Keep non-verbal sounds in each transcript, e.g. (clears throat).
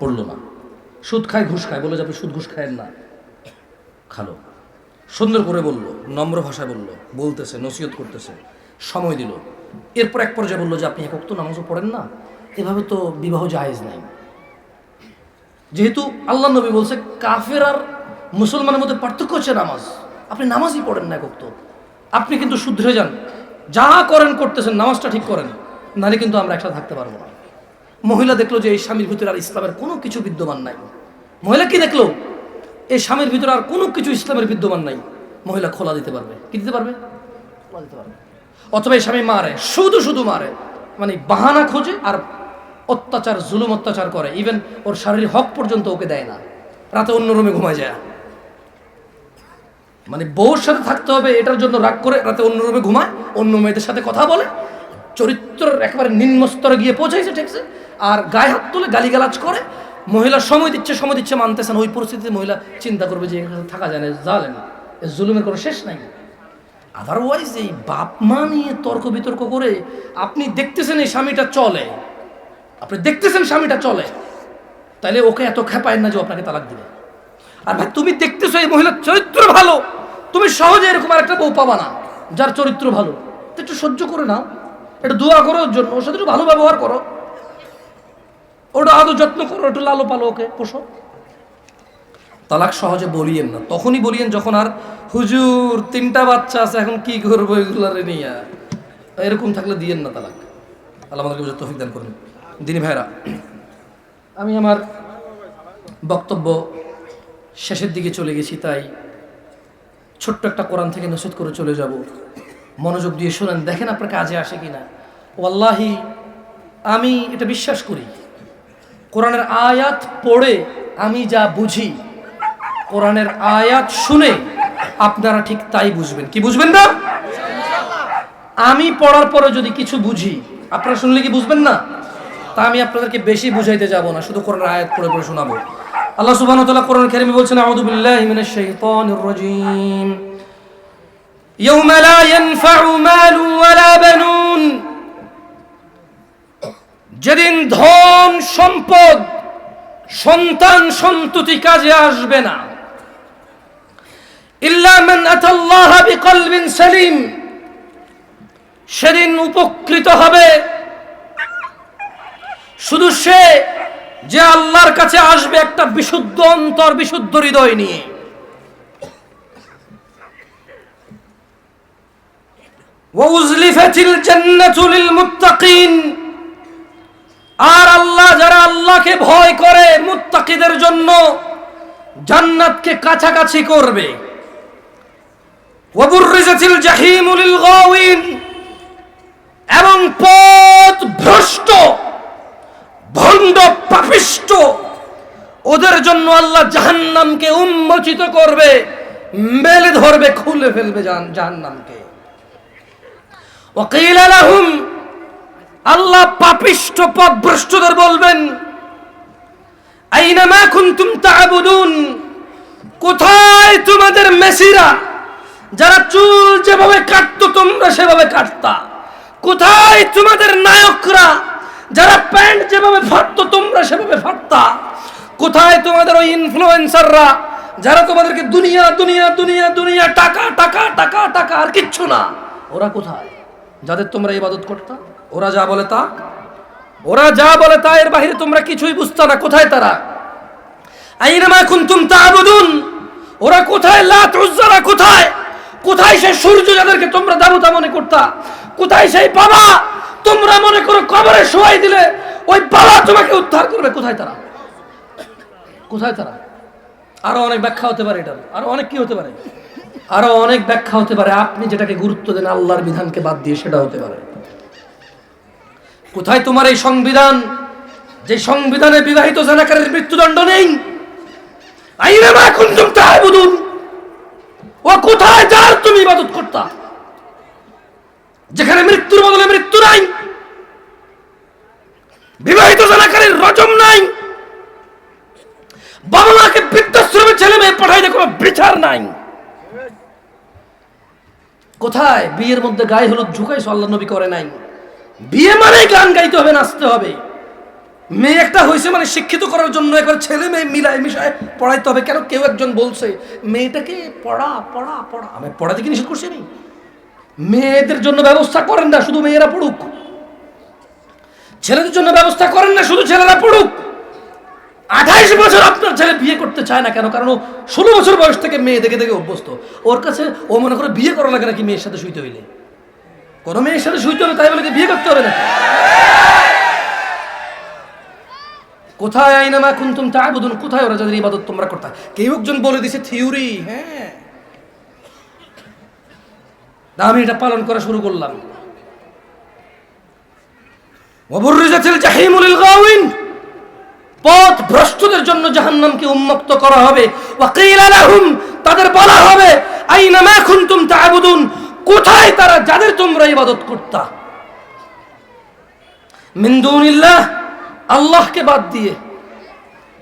পড়ল না সুদ খায়, ঘুষ খায়, বলে যে আপনি সুদ, ঘুষ খায়েন না। খালো। সুন্দর করে বলল, নম্র ভাষায় বলল, বলতেছে, নসিহত করতেছে, সময় দিল। এরপর এক পর্যায়ে বলল যে আপনি একক তো নামাজও পড়েন না, এভাবে তো বিবাহ জাহেজ নাই। যেহেতু আল্লাহ নবী বলছে, কাফের আর মুসলমানের মধ্যে পার্থক্য হচ্ছে নামাজ। আপনি নামাজই পড়েন না একক তো। আপনি কিন্তু শুধরে যান। যা করেন করতেছেন, নামাজটা ঠিক করেন। নাহলে কিন্তু আমরা একসাথে থাকতে পারব না। মহিলা দেখল যে এই স্বামীর ভিতরে আর ইসলামের কোনো কিছু বিদ্যমান নাই। মহিলা কি দেখল? এই স্বামীর ভিতরে আর কোনো কিছু ইসলামের বিদ্যমান নাই। মহিলা খোলা দিতে পারবে। কি দিতে পারবে? খোলা দিতে পারবে। অথবা এই স্বামী মারে, শুধু শুধু মারে। মানে বাহানা খোঁজে আর অত্যাচার, জুলুম অত্যাচার করে। ইভেন ওর শারীরিক হক পর্যন্ত ওকে দেয় না। রাতে অন্য রুমে ঘুমায় যায়। মানে বউর সাথে থাকতে হবে, এটার জন্য রাগ করে রাতে অন্য রুমে ঘুমায়, অন্য মেয়েদের সাথে কথা বলে চরিত্রের একেবারে নিম্ন স্তরে গিয়ে পৌঁছাইছে ঠিকছে আর গায়ে হাত তুলে গালিগালাজ করে, মহিলা সময় দিচ্ছে সময় দিচ্ছে মানতেছেন ওই পরিস্থিতিতে মহিলা চিন্তা করবে যে এখানে থাকা যায় না জালেন এ জুলুমের কোনো শেষ নাই। আদারওয়াইজ এই বাপ মা নিয়ে তর্ক বিতর্ক করে আপনি দেখতেছেন এই স্বামীটা চলে। আপনি দেখতেছেন স্বামীটা চলে। তাইলে ওকে এত খেপায় না যে আপনাকে তালাক দিবে। আর ভাই, তুমি দেখতেছো এই মহিলার চরিত্র ভালো? তুমি সহজে এরকম আর একটা বউ পাবা না, যার চরিত্র ভালো। একটু সহ্য করে নাও। একটু দোয়া করো ওর জন্য ওর সাথে একটু ভালো ব্যবহার করো। ওটা আদৌ যত্ন করো, একটু লালো পালো ওকে, পোষো। তালাক সহজে বলিয়েন না। তখনই বলিয়েন যখন আর, হুজুর, তিনটা বাচ্চা আছে, এখন কি করব এগুলারে নিয়ে? এরকম থাকলে দিয়েন না তালাক। আল্লাহ আমাদেরকে বুঝে তফিক দান করুন। দিনী ভাইরা আমি আমার বক্তব্য শেষের দিকে চলে গেছি, তাই ছোট্ট একটা কোরআন থেকে নসিদ করে চলে যাব। মনোযোগ দিয়ে শোনেন, দেখেন আপনার কাজে আসে কিনা ওয়াল্লাহি, আমি এটা বিশ্বাস করি। কোরআনের আয়াত পড়ে আমি যা বুঝি, কোরআনের আয়াত শুনে আপনারা ঠিক তাই বুঝবেন। কি বুঝবেন না? আমি পড়ার পরে যদি কিছু বুঝি, আপনারা শুনলে কি বুঝবেন না? তা আমি আপনাদেরকে বেশি বুঝাইতে যাব না, শুধু কোরআনের আয়াত পড়ে পড়ে শোনাবো। আল্লাহ তাআলা কোরআন কারীমে বলছেন, আউযু বিল্লাহি মিনাশ শাইতানির রাজীম। ইয়াওমা লা ইয়ানফা'ু মালু ওয়ালা বানুন যেদিন ধন, সম্পদ, সন্তান সন্ততি কাজে আসবে না। সালিম। সেদিন উপকৃত হবে শুধু সে যে আল্লাহর কাছে আসবে একটা বিশুদ্ধ অন্তর, বিশুদ্ধ হৃদয় নিয়ে। ওয়াউজলিফাতিল আর আল্লাহ যারা আল্লাহকে ভয় করে মুত্তাকিদের জন্য জান্নাতকে কাছাকাছি করবে। এবং পথ ভ্রষ্ট, ভণ্ড, পাপিষ্ট, ওদের জন্য আল্লাহ জাহান্নামকে উন্মোচিত করবে, মেলে ধরবে, খুলে ফেলবে জাহান্নামকে। ওয়াকিল লাহুম, আল্লাহ পাপিষ্ট পথভ্রষ্টদের বলবেন আইনামা কুনতুম তা'বুদুন, কোথায় তোমাদের মেসিরা, যারা চুল যেভাবে কাটতো তোমরা সেভাবে কাটতা, কোথায় তোমাদের নায়করা, যারা প্যান্ট যেভাবে ফাটতো তোমরা সেভাবে ফাটতা, কোথায় তোমাদের ওই ইনফ্লুয়েন্সাররা, যারা তোমাদেরকে দুনিয়া দুনিয়া দুনিয়া দুনিয়া, টাকা টাকা টাকা টাকা, আর কিচ্ছু না, ওরা কোথায়? যাদের তোমরা ইবাদত করতা, ওরা যা বলে তা, ওরা যা বলে তা, এর বাহিরে তোমরা কিছুই বুঝতা না। কোথায় তারা? আইনামা কুনতুম তা'বুদুন? ওরা কোথায়? লাত উজ্জারা কোথায়? কোথায় সেই সূর্য যাদেরকে তোমরা দেবতা মনে করতা? কোথায় সেই বাবা? তোমরা মনে করো কবরে শোয়াই দিলে, ওই বাবা তোমাকে উদ্ধার করবে। কোথায় তারা? কোথায় তারা? আরও অনেক ব্যাখ্যা হতে পারে এটার। আরও অনেক কি হতে পারে? আরও অনেক ব্যাখ্যা হতে পারে। আপনি যেটাকে গুরুত্ব দেন, আল্লাহর বিধানকে বাদ দিয়ে সেটা হতে পারে। কোথায় তোমার এই সংবিধান? যে সংবিধানে বিবাহিত জানাকারের মৃত্যুদণ্ড নেই। তা'বুদুন ও কোথায়? যার তুমি ইবাদত করতা। যেখানে মৃত্যুর বদলে মৃত্যু নাই। বিবাহিত জানাকারীর রজম নাই। বাবা মাকে বৃদ্ধাশ্রমে ছেলে মেয়ে পাঠাইতে কোনো বিচার নাই। কোথায়? বিয়ের মধ্যে গায়ে হলুদ ঝুঁকাইছো, আল্লাহ নবী করে নাই। বিয়ে মানে গান গাইতে হবে, নাচতে হবে। মেয়ে একটা হয়েছে মানে শিক্ষিত করার জন্য একবার ছেলে মেয়ে মিলায় মিশায় পড়াইতে হবে। কেন? কেউ একজন বলছে, মেয়েটাকে পড়া পড়া পড়া। আমি পড়াতে কি নিষেধ করছি আমি? মেয়েদের জন্য ব্যবস্থা করেন না, শুধু মেয়েরা পড়ুক। ছেলেদের জন্য ব্যবস্থা করেন না, শুধু ছেলেরা পড়ুক। আঠাইশ বছর আপনার ছেলে বিয়ে করতে চায় না কেন? কারণ ষোলো বছর বয়স থেকে মেয়ে দেখে দেখে অভ্যস্ত। ওর কাছে ও মনে করে বিয়ে করা লাগে নাকি মেয়ের সাথে শুইতে হইলে? কোনো মেয়ের সাথে শুইতে হবে তাই বলে বিয়ে করতে হবে নাকি? কোথায় আইনামা কুন্তুম তা'বুদুন? কোথায় ওরা যাদের ইবাদত তোমরা করতা? কেউ একজন বলে দিছে থিওরি হ্যাঁ। আমি এটা পালন করা শুরু করলাম। ওয়াবুররিজাতিল জাহিমু লিল গাওয়িন। পথ ভ্রষ্টদের জন্য জাহান্নামকে উন্মুক্ত করা হবে। তাদের বলা হবে আইনামা কুনতুম তা'বুদুন, কোথায় তারা যাদের তোমরা ইবাদত করতা? মিন দুনিল্লাহ, আল্লাহকে বাদ দিয়ে,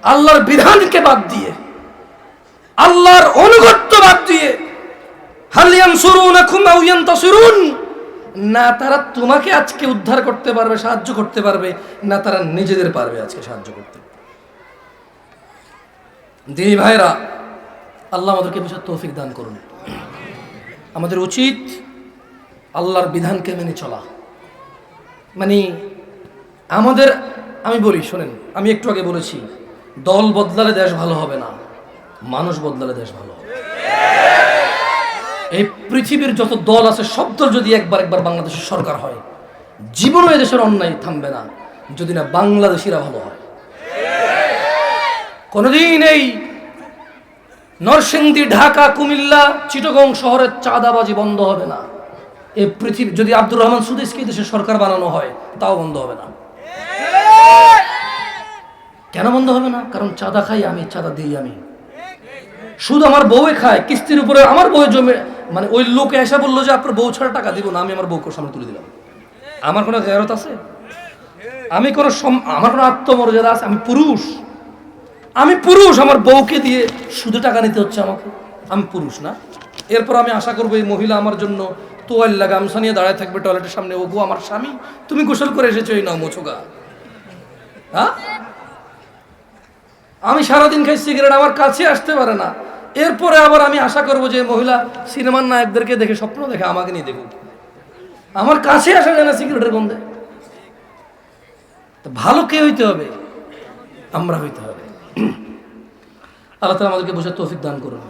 আল্লাহর বিধানকে বাদ দিয়ে, আল্লাহর অনুগত্য বাদ দিয়ে, হাল ইয়ানসুরুনাকুম আও ইয়ানতাসিরুন, না তারা তোমাকে আজকে উদ্ধার করতে পারবে, সাহায্য করতে পারবে, না তারা নিজেদের পারবে আজকে সাহায্য করতে। দিনী ভাইরা, আল্লাহ আমাদেরকে বিষয় তৌফিক দান করুন। আমাদের উচিত আল্লাহর বিধানকে মেনে চলা। মানে আমাদের, আমি বলি, শোনেন, আমি একটু আগে বলেছি, দল বদলালে দেশ ভালো হবে না, মানুষ বদলালে দেশ ভালো হবে। এই পৃথিবীর যত দল আছে, সব দল যদি একবার একবার বাংলাদেশের সরকার হয়, জীবনও এদেশের অন্যায় থামবে না, যদি না বাংলাদেশিরা ভালো হয়। কোনোদিন এই নরসিংদী, ঢাকা, কুমিল্লা, চিটগং শহরের চাঁদাবাজি বন্ধ হবে না। এ পৃথিবী, যদি আব্দুর রহমান সুদেশকে দেশের সরকার বানানো হয়, তাও বন্ধ হবে না। কেন বন্ধ হবে না? কারণ চাঁদা খাই আমি, চাঁদা দিই আমি। শুধু আমার বউয়ে খায়, কিস্তির উপরে আমার বউয়ের জমে মানে ওই লোকে এসে বলল যে, আপনার বউ ছাড়া টাকা দিব না, আমি আমার বউকে সামনে তুলে দিলাম। আমার কোনো গেরত আছে? আমি কোনো আমার কোনো আত্মমর্যাদা আছে? আমি পুরুষ। আমি পুরুষ, আমার বউকে দিয়ে শুধু টাকা নিতে হচ্ছে আমাকে। আমি পুরুষ না। এরপর আমি আশা করব এই মহিলা আমার জন্য তোয়াল্লা গামছা নিয়ে দাঁড়ায় থাকবে টয়লেটের সামনে। ও আমার স্বামী, তুমি গোসল করে এসেছ, এই নাও মোছোগা হ্যাঁ? আমি সারাদিন খাই সিগারেট, আমার কাছে আসতে পারে না। এরপরে আবার আমি আশা করব যে মহিলা সিনেমার নায়কদেরকে দেখে স্বপ্ন দেখে আমাকে নিয়ে দেখুক। আমার কাছে আসা যায় না সিগারেটের গন্ধে। ভালো কে হইতে হবে? আমরা হইতে হবে। (clears throat) আল্লাহ তালা আমাদেরকে বসে তৌফিক দান করুন।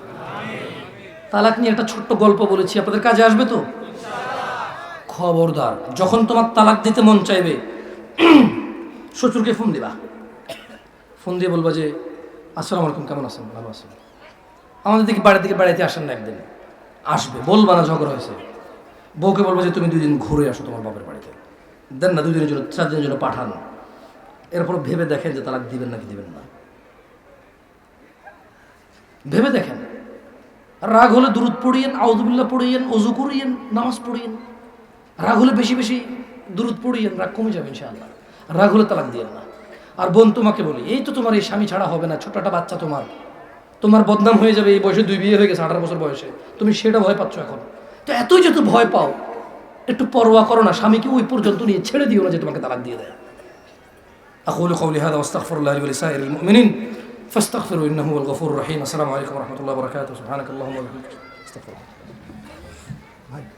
তালাক নিয়ে একটা ছোট্ট গল্প বলেছি, আপনাদের কাজে আসবে তো? খবরদার, যখন তোমার তালাক দিতে মন চাইবে, (clears throat) শ্বশুরকে ফোন দিবা। ফোন দিয়ে বলবা যে, আসসালামু আলাইকুম, কেমন আছেন? ভালো আছেন আমাদের দিকে বাড়ির দিকে বাড়িতে আসেন না একদিন। আসবে, বলবা না ঝগড়া হয়েছে। বউকে বলব যে, তুমি দুই দিন ঘুরে আসো তোমার বাপের বাড়িতে। দেন না, দুই দিনের জন্য, চার দিনের জন্য পাঠান। এরপর ভেবে দেখেন যে, তালাক দিবেন নাকি দিবেন না। ভেবে দেখেন রাগ হলে দূরত পড়িয়েন আউদুবিল্লা পড়িয়েন অজু করিয়েন নামাজ পড়িয়েন রাগ হলে বেশি বেশি দূরত পড়িয়েন রাগ কমে যাবে ইনশাআল্লাহ রাগ হলে তালাক দিয়েন না আর বোন তোমাকে বলি এই তো তোমার এই স্বামী ছাড়া হবে না ছোট একটা বাচ্চা তোমার তোমার বদনাম হয়ে যাবে এই বয়সে দুই বিয়ে হয়ে গেছে আঠারো বছর বয়সে তুমি সেটা ভয় পাচ্ছ এখন তো এতই যেহেতু ভয় পাও একটু পরোয়া করো না স্বামীকে ওই পর্যন্ত নিয়ে ছেড়ে দিও না যে তোমাকে তালাক দিয়ে দেয় أقول قولي هذا واستغفر الله لي ولسائر المؤمنين فاستغفروا إنه هو الغفور الرحيم. السلام عليكم ورحمة الله وبركاته. سبحانك اللهم وبحمدك. استغفر الله.